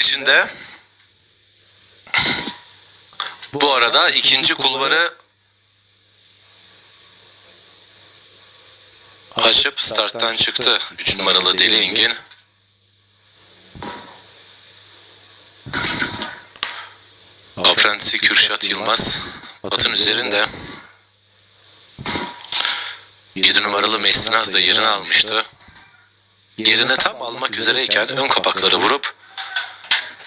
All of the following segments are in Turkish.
içinde. Bu arada ikinci kulvarı açıp starttan çıktı. 3 numaralı Deli Engin. Aprentisi Kürşat Yılmaz atın üzerinde. 7 numaralı Mestinaz da yerini almıştı. Yerini tam almak üzereyken ön kapakları vurup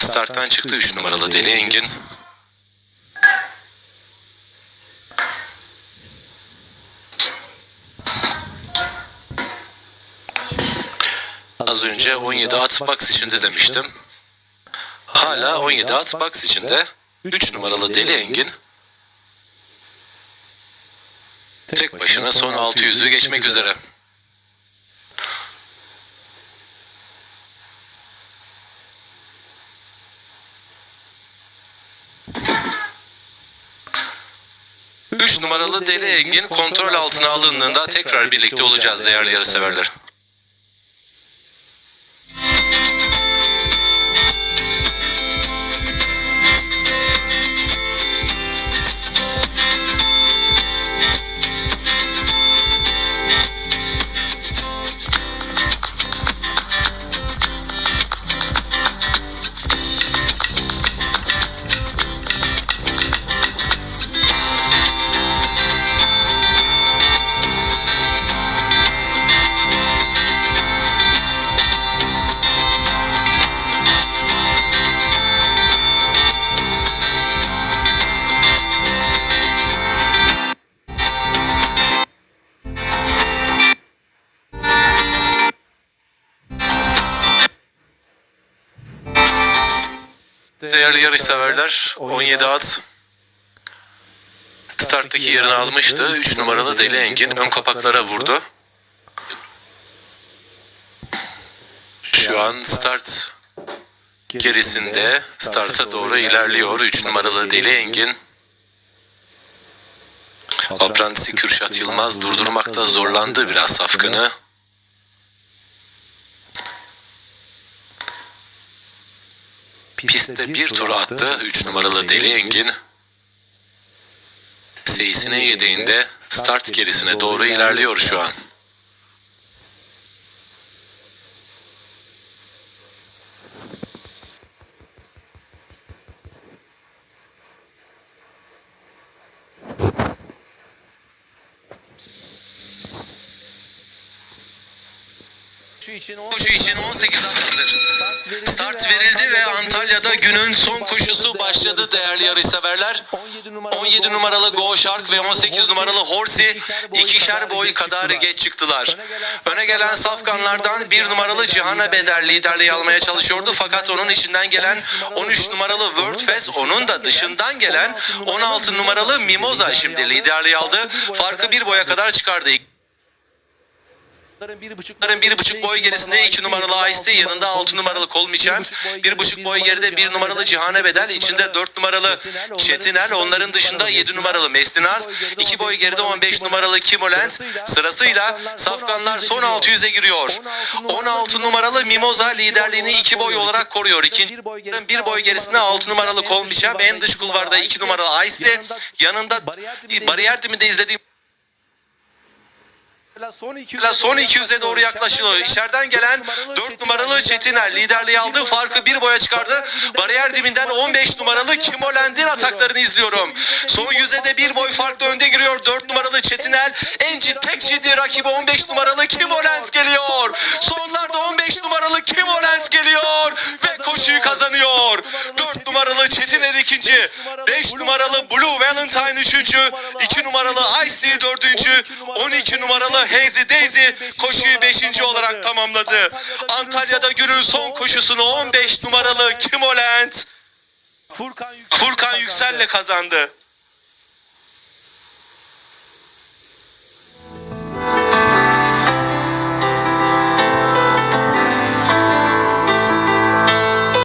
starttan çıktı 3 numaralı Deli Engin. Az önce 17 at box içinde demiştim. Hala 17 at box içinde. 3 numaralı Deli Engin tek başına son 600'ü geçmek üzere. Üç numaralı Deli Engin kontrol altına alındığında tekrar birlikte olacağız değerli yarışseverler. Değerli yarışseverler 17 at starttaki yerini almıştı. 3 numaralı Deli Engin ön kapaklara vurdu. Şu an start gerisinde starta doğru ilerliyor. 3 numaralı Deli Engin. Aprentisi Kürşat Yılmaz durdurmakta zorlandı biraz safkanı. Pistte bir tur attı 3 numaralı Deli Engin. Seyisine yedeğinde start gerisine doğru ilerliyor şu an. Şu için Koşu için 18 at günün son koşusu başladı değerli yarışseverler. 17 numaralı Go Shark ve 18 numaralı Horsey ikişer boy kadar geç çıktılar. Öne gelen safkanlardan 1 numaralı Cihan'a Bedel liderliği almaya çalışıyordu fakat onun içinden gelen 13 numaralı World Fest onun da dışından gelen 16 numaralı Mimosa şimdi liderliği aldı. Farkı bir boya kadar çıkardı. Bunların bir buçuk, Bunların bir buçuk boy gerisinde iki numaralı Ice yanında altı numaralı Kolmiçem, bir buçuk boy geride bir numaralı Cihane Bedel, içinde dört numaralı Çetinel, onların dışında yedi numaralı Mestinaz, iki boy geride 15 numaralı Kimolent, sırasıyla Safkanlar son 600'e giriyor. 16 numaralı Mimosa liderliğini iki boy olarak koruyor. İkinci bir boy gerisinde 6 numaralı Kolmiçem, en dış kulvarda 2 numaralı Ice, yanında bariyer diminde izlediğim son 200'e Hala son 200'e doğru yaklaşıyor. İçeriden gelen 4 numaralı Çetiner liderliği aldı. Farkı bir boya çıkardı. Bariyer dibinden 15 numaralı Kimolend'in ataklarını izliyorum. Son 100'e de bir boy farklı önde giriyor. 4 numaralı Çetinel. En ciddi, tek ciddi rakibi 15 numaralı Kimolend ikinci. 5 numaralı Blue Valentine üçüncü. 2 numaralı Ice Tea dördüncü. 12 numaralı Hazy Daisy koşuyu 5. olarak tamamladı. Antalya'da günün son koşusunu 15 numaralı Kimolent Furkan Yüksel'le kazandı.